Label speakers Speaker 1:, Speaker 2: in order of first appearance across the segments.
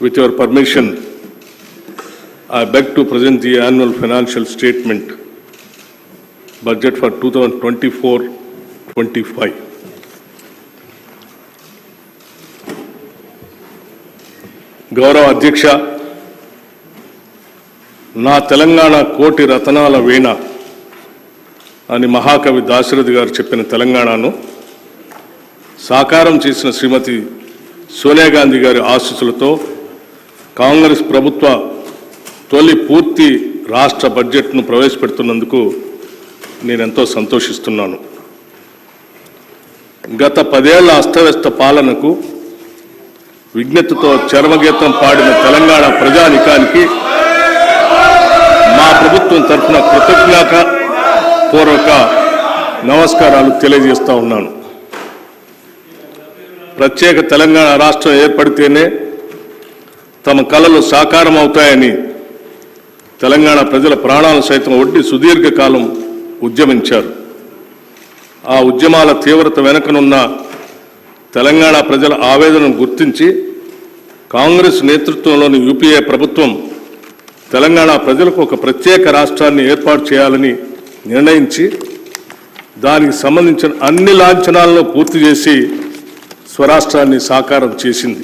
Speaker 1: With your permission, I beg to present the annual financial statement, budget for 2024-25. గౌరవ అధ్యక్ష నా తెలంగాణ కోటి రతనాల వీణ అని మహాకవి దాశరథి గారు చెప్పిన తెలంగాణను సాకారం చేసిన శ్రీమతి సోనియా గాంధీ గారి ఆశీస్సులతో కాంగ్రెస్ ప్రభుత్వ తొలి పూర్తి రాష్ట్ర బడ్జెట్ను ప్రవేశపెడుతున్నందుకు నేను ఎంతో సంతోషిస్తున్నాను. గత పదేళ్ళ అస్తవ్యస్త పాలనకు విజ్ఞతతో చర్మగీతం పాడిన తెలంగాణ ప్రజానికానికి మా ప్రభుత్వం తరఫున కృతజ్ఞత పూర్వక నమస్కారాలు తెలియజేస్తా ఉన్నాను. ప్రత్యేక తెలంగాణ రాష్ట్రం ఏర్పడితేనే తమ కళలు సాకారం అవుతాయని తెలంగాణ ప్రజల ప్రాణాలు సైతం ఒడ్డి సుదీర్ఘకాలం ఉద్యమించారు. ఆ ఉద్యమాల తీవ్రత వెనుకనున్న తెలంగాణ ప్రజల ఆవేదనను గుర్తించి కాంగ్రెస్ నేతృత్వంలోని యూపీఏ ప్రభుత్వం తెలంగాణ ప్రజలకు ఒక ప్రత్యేక రాష్ట్రాన్ని ఏర్పాటు చేయాలని నిర్ణయించి దానికి సంబంధించిన అన్ని లాంఛనాలను పూర్తి చేసి స్వరాష్ట్రాన్ని సాకారం చేసింది.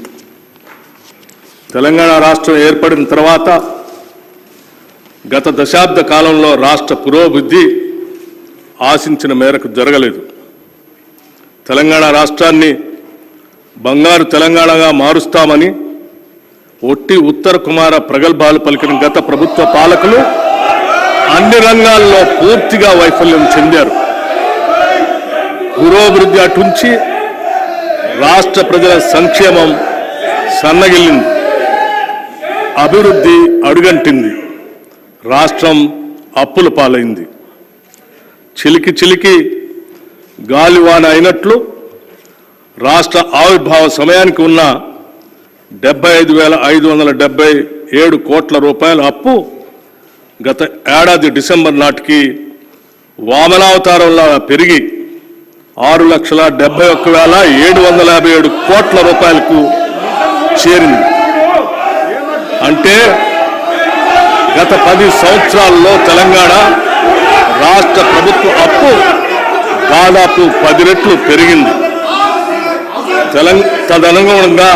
Speaker 1: తెలంగాణ రాష్ట్రం ఏర్పడిన తర్వాత గత దశాబ్ద కాలంలో రాష్ట్ర పురోభివృద్ధి ఆశించిన మేరకు జరగలేదు. తెలంగాణ రాష్ట్రాన్ని బంగారు తెలంగాణగా మారుస్తామని ఒట్టి ఉత్తర కుమార ప్రగల్భాలు పలికిన గత ప్రభుత్వ పాలకులు అన్ని రంగాల్లో పూర్తిగా వైఫల్యం చెందారు. పురోభివృద్ధి అటుంచి రాష్ట్ర ప్రజల సంక్షేమం సన్నగిల్లింది. అభివృద్ధి అడుగంటింది. రాష్ట్రం అప్పుల పాలైంది. చిలికి చిలికి గాలివాన అయినట్లు రాష్ట్ర ఆవిర్భావ సమయానికి ఉన్న డెబ్బై ఐదు వేల ఐదు వందల డెబ్బై ఏడు కోట్ల రూపాయల అప్పు గత ఏడాది డిసెంబర్ నాటికి వామనావతారంలా పెరిగి ఆరు లక్షల డెబ్బై ఒక్క వేల ఏడు వందల యాభై ఏడు కోట్ల రూపాయలకు చేరింది. అంటే గత పది సంవత్సరాల్లో తెలంగాణ రాష్ట్ర ప్రభుత్వ అప్పు దాదాపు పది రెట్లు పెరిగింది. తెలంగ తదనుగుణంగా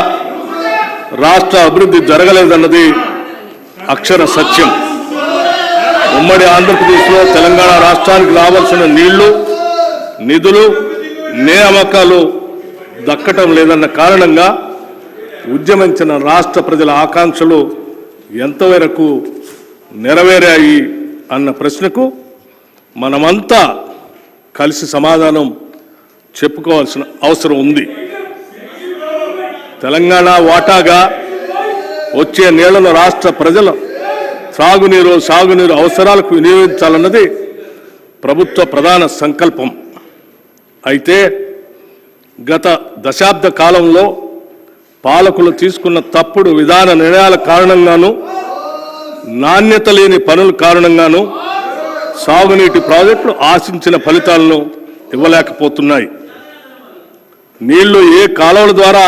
Speaker 1: రాష్ట్ర అభివృద్ధి జరగలేదన్నది అక్షర సత్యం. ఉమ్మడి ఆంధ్రప్రదేశ్లో తెలంగాణ రాష్ట్రానికి రావాల్సిన నీళ్ళు నిధులు నియామకాలు దక్కటం లేదన్న కారణంగా ఉద్యమించిన రాష్ట్ర ప్రజల ఆకాంక్షలు ఎంతవరకు నెరవేరాయి అన్న ప్రశ్నకు మనమంతా కలిసి సమాధానం చెప్పుకోవాల్సిన అవసరం ఉంది. తెలంగాణ వాటాగా వచ్చే నీళ్ళను రాష్ట్ర ప్రజల సాగునీరు సాగునీరు అవసరాలకు వినియోగించాలన్నది ప్రభుత్వ ప్రధాన సంకల్పం. అయితే గత దశాబ్ద కాలంలో పాలకులు తీసుకున్న తప్పుడు విధాన నిర్ణయాల కారణంగాను నాణ్యత లేని పనుల కారణంగాను సాగునీటి ప్రాజెక్టులు ఆశించిన ఫలితాలను ఇవ్వలేకపోతున్నాయి. నీళ్ళు ఏ కాలువల ద్వారా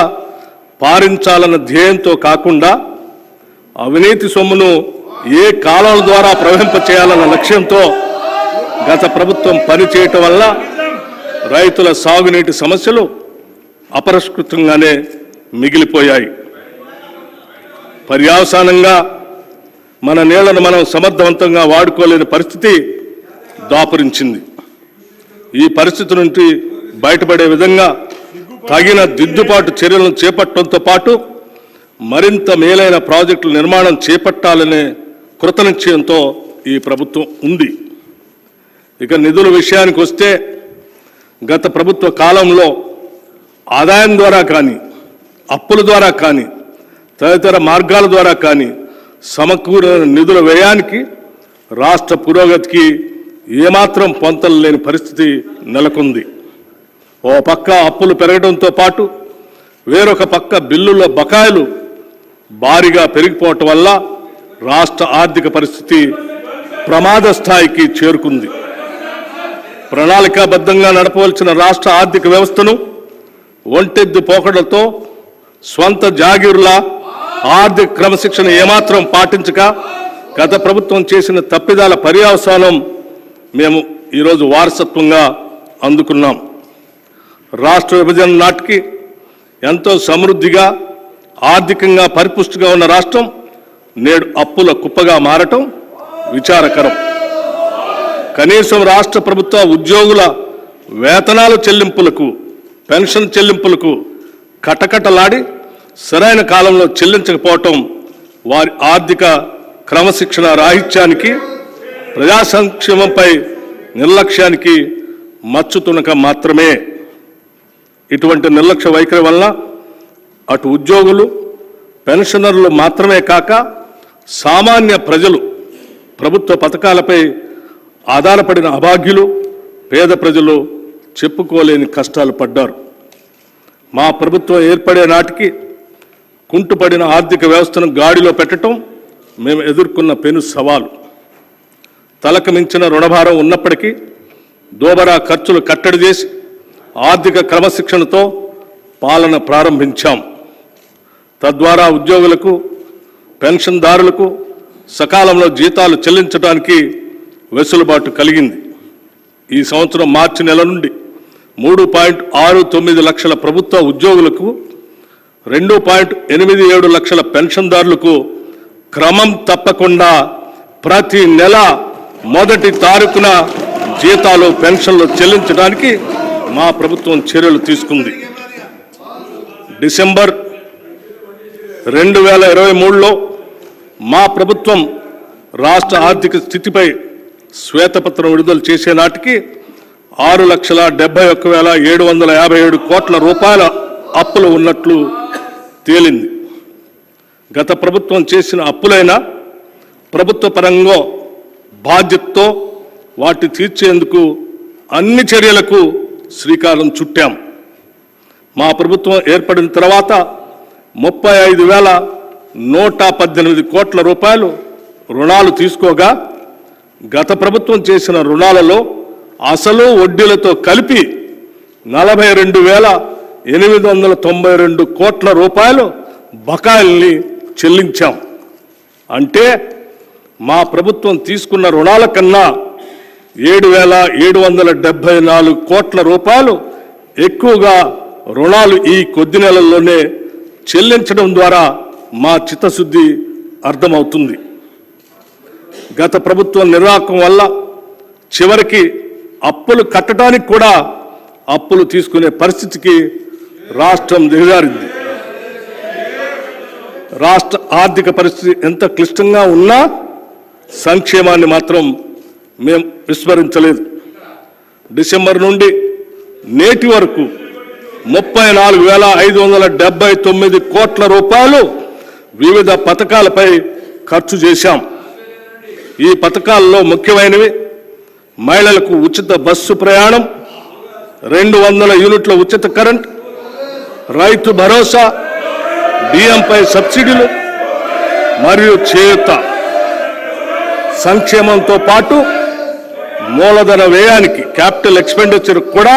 Speaker 1: పారించాలన్న ధ్యేయంతో కాకుండా అవినీతి సొమ్మును ఏ కాలువల ద్వారా ప్రవహింపచేయాలన్న లక్ష్యంతో గత ప్రభుత్వం పనిచేయటం వల్ల రైతుల సాగునీటి సమస్యలు అపరిష్కృతంగానే మిగిలిపోయాయి. పర్యావసానంగా మన నీళ్ళను మనం సమర్థవంతంగా వాడుకోలేని పరిస్థితి దాపురించింది. ఈ పరిస్థితి నుండి బయటపడే విధంగా తగిన దిద్దుబాటు చర్యలను చేపట్టడంతో పాటు మరింత మేలైన ప్రాజెక్టుల నిర్మాణం చేపట్టాలనే కృతనిశ్చయంతో ఈ ప్రభుత్వం ఉంది. ఇక నిధుల విషయానికి వస్తే గత ప్రభుత్వ కాలంలో ఆదాయం ద్వారా కానీ అప్పుల ద్వారా కానీ తదితర మార్గాల ద్వారా కానీ సమకూర నిధుల వ్యయానికి రాష్ట్ర పురోగతికి ఏమాత్రం పొంతలు లేని పరిస్థితి నెలకొంది. ఓ పక్క అప్పులు పెరగడంతో పాటు వేరొక పక్క బిల్లుల బకాయిలు భారీగా పెరిగిపోవటం వల్ల రాష్ట్ర ఆర్థిక పరిస్థితి ప్రమాద స్థాయికి చేరుకుంది. ప్రణాళికాబద్ధంగా నడపవలసిన రాష్ట్ర ఆర్థిక వ్యవస్థను ఒంటెద్దు పోకడలతో స్వంత జాగీరుల ఆర్థిక క్రమశిక్షణ ఏమాత్రం పాటించక గత ప్రభుత్వం చేసిన తప్పిదాల పర్యవసానం మేము ఈరోజు వారసత్వంగా అందుకున్నాం. రాష్ట్ర విభజన నాటికి ఎంతో సమృద్ధిగా ఆర్థికంగా పరిపుష్టిగా ఉన్న రాష్ట్రం నేడు అప్పుల కుప్పగా మారటం విచారకరం. కనీసం రాష్ట్ర ప్రభుత్వ ఉద్యోగుల వేతనాల చెల్లింపులకు పెన్షన్ చెల్లింపులకు కటకటలాడి సరైన కాలంలో చెల్లించకపోవటం వారి ఆర్థిక క్రమశిక్షణ రాహిత్యానికి ప్రజా సంక్షేమంపై నిర్లక్ష్యానికి మచ్చుతునక మాత్రమే. ఇటువంటి నిర్లక్ష్య వైఖరి వలన అటు ఉద్యోగులు పెన్షనర్లు మాత్రమే కాక సామాన్య ప్రజలు ప్రభుత్వ పథకాలపై ఆధారపడిన అభాగ్యులు పేద ప్రజలు చెప్పుకోలేని కష్టాలు పడ్డారు. మా ప్రభుత్వం ఏర్పడే నాటికి కుంటుపడిన ఆర్థిక వ్యవస్థను గాడిలో పెట్టడం మేము ఎదుర్కొన్న పెను సవాలు. తలకు మించిన రుణభారం ఉన్నప్పటికీ దోబరా ఖర్చులు కట్టడి చేసి ఆర్థిక క్రమశిక్షణతో పాలన ప్రారంభించాం. తద్వారా ఉద్యోగులకు పెన్షన్దారులకు సకాలంలో జీతాలు చెల్లించడానికి వెసులుబాటు కలిగింది. ఈ సంవత్సరం మార్చి నెల నుండి మూడు పాయింట్ ఆరు తొమ్మిది లక్షల ప్రభుత్వ ఉద్యోగులకు రెండు పాయింట్ ఎనిమిది ఏడు లక్షల పెన్షన్దారులకు క్రమం తప్పకుండా ప్రతి నెల మొదటి తారీఖున జీతాలు పెన్షన్లు చెల్లించడానికి మా ప్రభుత్వం చర్యలు తీసుకుంది. డిసెంబర్ రెండు వేల ఇరవై మూడులో మా ప్రభుత్వం రాష్ట్ర ఆర్థిక స్థితిపై శ్వేతపత్రం విడుదల చేసే నాటికి ఆరు లక్షల డెబ్బై ఒక్క వేల ఏడు వందల యాభై ఏడు కోట్ల రూపాయల అప్పులు ఉన్నట్లు తేలింది. గత ప్రభుత్వం చేసిన అప్పులైనా ప్రభుత్వ పరంగా బాధ్యతతో వాటి తీర్చేందుకు అన్ని చర్యలకు శ్రీకారం చుట్టాం. మా ప్రభుత్వం ఏర్పడిన తర్వాత ముప్పై ఐదు వేల నూట పద్దెనిమిది కోట్ల రూపాయలు రుణాలు తీసుకోగా గత ప్రభుత్వం చేసిన రుణాలలో అసలు వడ్డీలతో కలిపి నలభై రెండు వేల ఎనిమిది వందల తొంభై రెండు కోట్ల రూపాయలు బకాయిల్ని చెల్లించాం. అంటే మా ప్రభుత్వం తీసుకున్న రుణాల కన్నా ఏడు వేల ఏడు వందల డెబ్బై నాలుగు కోట్ల రూపాయలు ఎక్కువగా రుణాలు ఈ కొద్ది నెలల్లోనే చెల్లించడం ద్వారా మా చిత్తశుద్ధి అర్థమవుతుంది. గత ప్రభుత్వం నిర్వాహకం వల్ల చివరికి అప్పులు కట్టడానికి కూడా అప్పులు తీసుకునే పరిస్థితికి రాష్ట్రం దిగజారింది. రాష్ట్ర ఆర్థిక పరిస్థితి ఎంత క్లిష్టంగా ఉన్నా సంక్షేమాన్ని మాత్రం మేము విస్మరించలేదు. డిసెంబర్ నుండి నేటి వరకు ముప్పై నాలుగు వేల ఐదు వందల డెబ్బై తొమ్మిది కోట్ల రూపాయలు వివిధ పథకాలపై ఖర్చు చేశాం. ఈ పథకాల్లో ముఖ్యమైనవి మహిళలకు ఉచిత బస్సు ప్రయాణం రెండు వందల యూనిట్ల ఉచిత కరెంట్ రైతు భరోసా బియ్యంపై సబ్సిడీలు మరియు చేత సంక్షేమంతో పాటు మూలధన వ్యయానికి క్యాపిటల్ ఎక్స్పెండిచర్ కూడా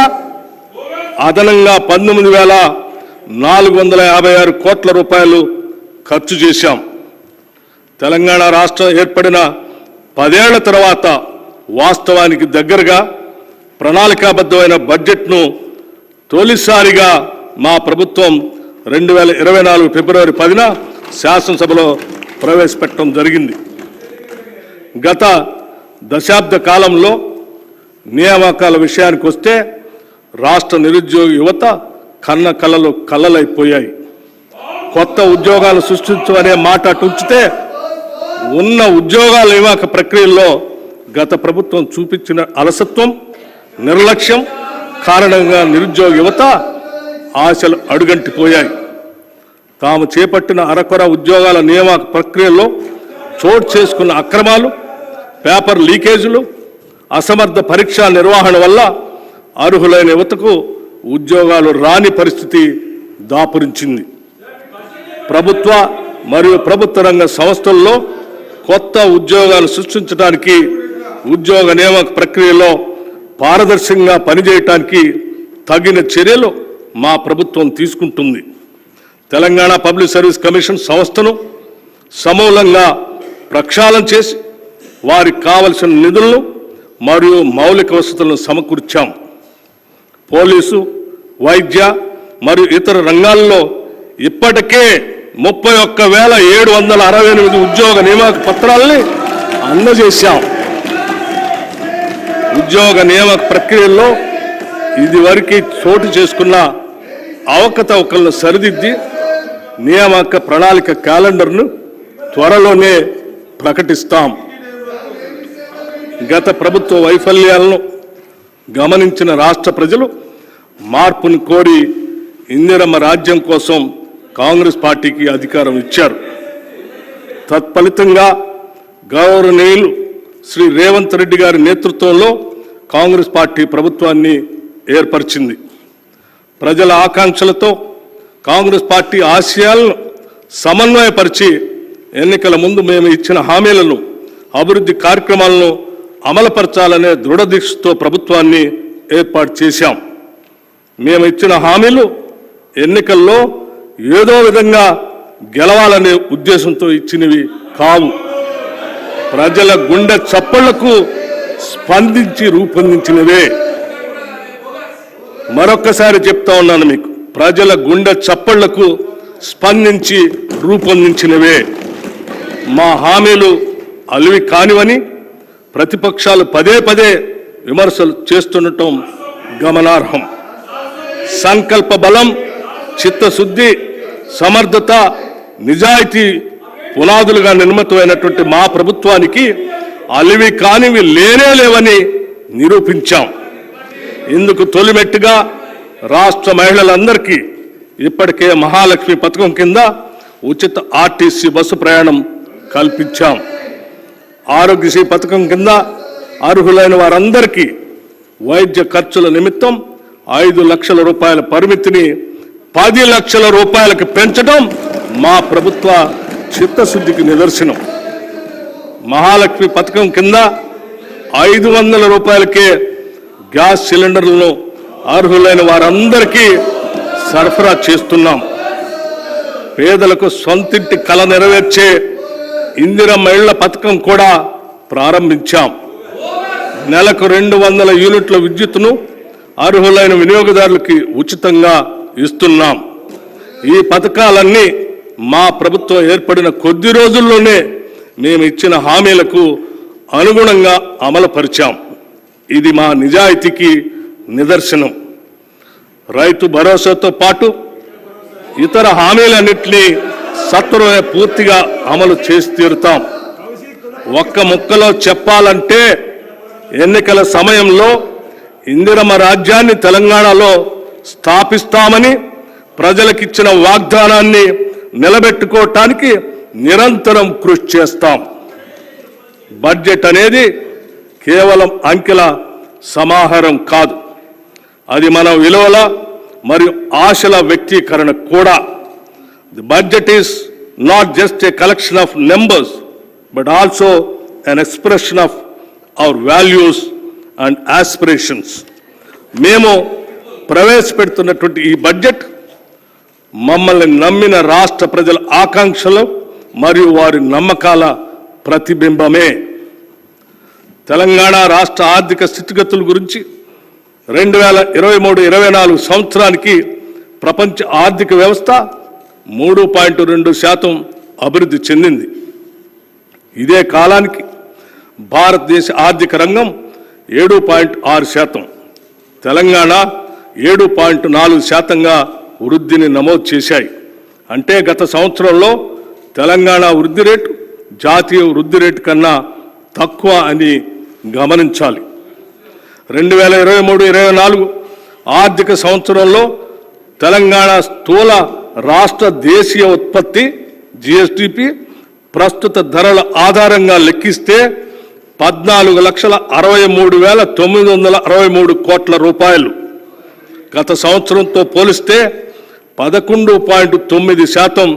Speaker 1: అదనంగా పంతొమ్మిది వేల నాలుగు వందల యాభై ఆరు కోట్ల రూపాయలు ఖర్చు చేశాం. తెలంగాణ రాష్ట్రం ఏర్పడిన పదేళ్ళ తర్వాత వాస్తవానికి దగ్గరగా ప్రణాళికాబద్ధమైన బడ్జెట్ను తొలిసారిగా మా ప్రభుత్వం రెండు వేల ఇరవై నాలుగు ఫిబ్రవరి పదిన శాసనసభలో ప్రవేశపెట్టడం జరిగింది. గత దశాబ్ద కాలంలో నియామకాల విషయానికి వస్తే రాష్ట్ర నిరుద్యోగ యువత కన్న కళలు కళ్ళలైపోయాయి. కొత్త ఉద్యోగాలు సృష్టించమనే మాట అటు ఉంచితే ఉన్న ఉద్యోగాల నియామక ప్రక్రియల్లో గత ప్రభుత్వం చూపించిన అలసత్వం నిర్లక్ష్యం కారణంగా నిరుద్యోగ యువత ఆశలు అడుగంటిపోయాయి తాము చేపట్టిన అరకొర ఉద్యోగాల నియామక ప్రక్రియలో చోటు చేసుకున్న అక్రమాలు పేపర్ లీకేజీలు అసమర్థ పరీక్షా నిర్వహణ వల్ల అర్హులైన యువతకు ఉద్యోగాలు రాని పరిస్థితి దాపురించింది. ప్రభుత్వ మరియు ప్రభుత్వ రంగ సంస్థల్లో కొత్త ఉద్యోగాలు సృష్టించడానికి ఉద్యోగ నియామక ప్రక్రియలో పారదర్శకంగా పనిచేయటానికి తగిన చర్యలు మా ప్రభుత్వం తీసుకుంటుంది. తెలంగాణ పబ్లిక్ సర్వీస్ కమిషన్ సంస్థను సమూలంగా ప్రక్షాళన చేసి వారికి కావలసిన నిధులను మరియు మౌలిక వసతులను సమకూర్చాం. పోలీసు వైద్య మరియు ఇతర రంగాల్లో ఇప్పటికే ముప్పై ఒక్క వేల ఏడు వందల అరవై ఎనిమిది ఉద్యోగ నియామక పత్రాలని అందజేశాం. ఉద్యోగ నియామక ప్రక్రియల్లో ఇదివరకు చోటు చేసుకున్న అవకతవకలను సరిదిద్ది నియామక ప్రణాళిక క్యాలెండర్ను త్వరలోనే ప్రకటిస్తాం. గత ప్రభుత్వ వైఫల్యాలను గమనించిన రాష్ట్ర ప్రజలు మార్పును కోరి ఇందిరమ్మ రాజ్యం కోసం కాంగ్రెస్ పార్టీకి అధికారం ఇచ్చారు. తత్ఫలితంగా గౌరవనీయులు శ్రీ రేవంత్ రెడ్డి గారి నేతృత్వంలో కాంగ్రెస్ పార్టీ ప్రభుత్వాన్ని ఏర్పరిచింది. ప్రజల ఆకాంక్షలతో కాంగ్రెస్ పార్టీ ఆశయాలను సమన్వయపరిచి ఎన్నికల ముందు మేము ఇచ్చిన హామీలను అభివృద్ధి కార్యక్రమాలను అమలుపరచాలనే దృఢదీక్షతో ప్రభుత్వాన్ని ఏర్పాటు చేశాం. మేము ఇచ్చిన హామీలు ఎన్నికల్లో ఏదో విధంగా గెలవాలనే ఉద్దేశంతో ఇచ్చినవి కావు. ప్రజల గుండె చప్పళ్ళకు స్పందించి రూపొందించినవే. మరొక్కసారి చెప్తా ఉన్నాను మీకు. ప్రజల గుండె చప్పళ్ళకు స్పందించి రూపొందించినవే. మా హామీలు అలివి కానివని ప్రతిపక్షాలు పదే పదే విమర్శలు చేస్తుండటం గమనార్హం. సంకల్ప బలం చిత్తశుద్ధి సమర్థత నిజాయితీ పునాదులుగా నిర్మితమైనటువంటి మా ప్రభుత్వానికి అలివి కానివి లేనే లేవని నిరూపించాం. ఇందుకు తొలిమెట్టుగా రాష్ట్ర మహిళలందరికీ ఇప్పటికే మహాలక్ష్మి పథకం కింద ఉచిత ఆర్టీసీ బస్సు ప్రయాణం కల్పించాం. ఆరోగ్యశ్రీ పథకం కింద అర్హులైన వారందరికీ వైద్య ఖర్చుల నిమిత్తం ఐదు లక్షల రూపాయల పరిమితిని పది లక్షల రూపాయలకు పెంచడం మా ప్రభుత్వ చిత్తశుద్ధికి నిదర్శనం. మహాలక్ష్మి పథకం కింద ఐదు వందల రూపాయలకే గ్యాస్ సిలిండర్లను అర్హులైన వారందరికీ సరఫరా చేస్తున్నాం. పేదలకు సొంతింటి కళ నెరవేర్చే ఇందిర మహిళల పథకం కూడా ప్రారంభించాం. నెలకు రెండు వందల యూనిట్ల విద్యుత్ను అర్హులైన వినియోగదారులకి ఉచితంగా ఇస్తున్నాం. ఈ పథకాలన్నీ మా ప్రభుత్వం ఏర్పడిన కొద్ది రోజుల్లోనే మేము ఇచ్చిన హామీలకు అనుగుణంగా అమలుపరిచాం. ఇది మా నిజాయితీకి నిదర్శనం. రైతు భరోసాతో పాటు ఇతర హామీలన్నింటినీ సత్వరమే పూర్తిగా అమలు చేసి తీరుతాం. ఒక్క ముక్కలో చెప్పాలంటే ఎన్నికల సమయంలో ఇందిరమ్మ రాజ్యాన్ని తెలంగాణలో స్థాపిస్తామని ప్రజలకిచ్చిన వాగ్దానాన్ని నిలబెట్టుకోవటానికి నిరంతరం కృషి చేస్తాం. బడ్జెట్ అనేది కేవలం అంకెల సమాహారం కాదు. అది మన విలువల మరియు ఆశల వ్యక్తీకరణ కూడా. The budget is not just a collection of numbers but also an expression of our values and aspirations మేము ప్రవేశపెడుతున్నటువంటి ఈ బడ్జెట్ మమ్మల్ని నమ్మిన రాష్ట్ర ప్రజల ఆకాంక్షలు మరియు వారి నమ్మకాల ప్రతిబింబమే. తెలంగాణ రాష్ట్ర ఆర్థిక స్థితిగతుల గురించి రెండు వేల ఇరవై మూడు ఇరవై నాలుగు సంవత్సరానికి ప్రపంచ ఆర్థిక వ్యవస్థ మూడు పాయింట్ రెండు శాతం అభివృద్ధి చెందింది. ఇదే కాలానికి భారతదేశ ఆర్థిక రంగం ఏడు పాయింట్ ఆరు శాతం. తెలంగాణ ఏడు పాయింట్ నాలుగు శాతంగా వృద్ధిని నమోదు చేశాయి. అంటే గత సంవత్సరంలో తెలంగాణ వృద్ధి రేటు జాతీయ వృద్ధి రేటు కన్నా తక్కువ అని గమనించాలి. రెండు వేల ఇరవై మూడు ఇరవై నాలుగు ఆర్థిక సంవత్సరంలో తెలంగాణ స్థూల రాష్ట్ర దేశీయ ఉత్పత్తి జిఎస్టిపి ప్రస్తుత ధరల ఆధారంగా లెక్కిస్తే పద్నాలుగు లక్షల అరవై మూడు వేల తొమ్మిది వందల అరవై మూడు కోట్ల రూపాయలు. గత సంవత్సరంతో పోలిస్తే పదకొండు పాయింట్ తొమ్మిది శాతం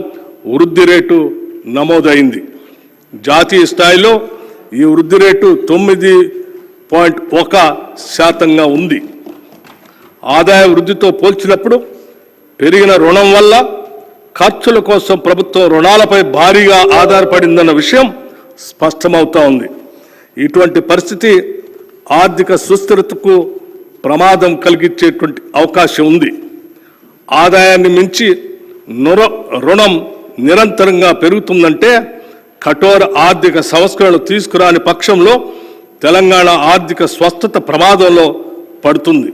Speaker 1: వృద్ధి రేటు నమోదైంది. జాతీయ స్థాయిలో ఈ వృద్ధి రేటు తొమ్మిది పాయింట్ ఒక శాతంగా ఉంది. ఆదాయ వృద్ధితో పోల్చినప్పుడు పెరిగిన రుణం వల్ల ఖర్చుల కోసం ప్రభుత్వం రుణాలపై భారీగా ఆధారపడిందన్న విషయం స్పష్టమవుతా ఉంది. ఇటువంటి పరిస్థితి ఆర్థిక సుస్థిరతకు ప్రమాదం కలిగించేటువంటి అవకాశం ఉంది. ఆదాయాన్ని మించి నుర రుణం నిరంతరంగా పెరుగుతుందంటే కఠోర ఆర్థిక సంస్కరణలు తీసుకురాని పక్షంలో తెలంగాణ ఆర్థిక స్వస్థత ప్రమాదంలో పడుతుంది.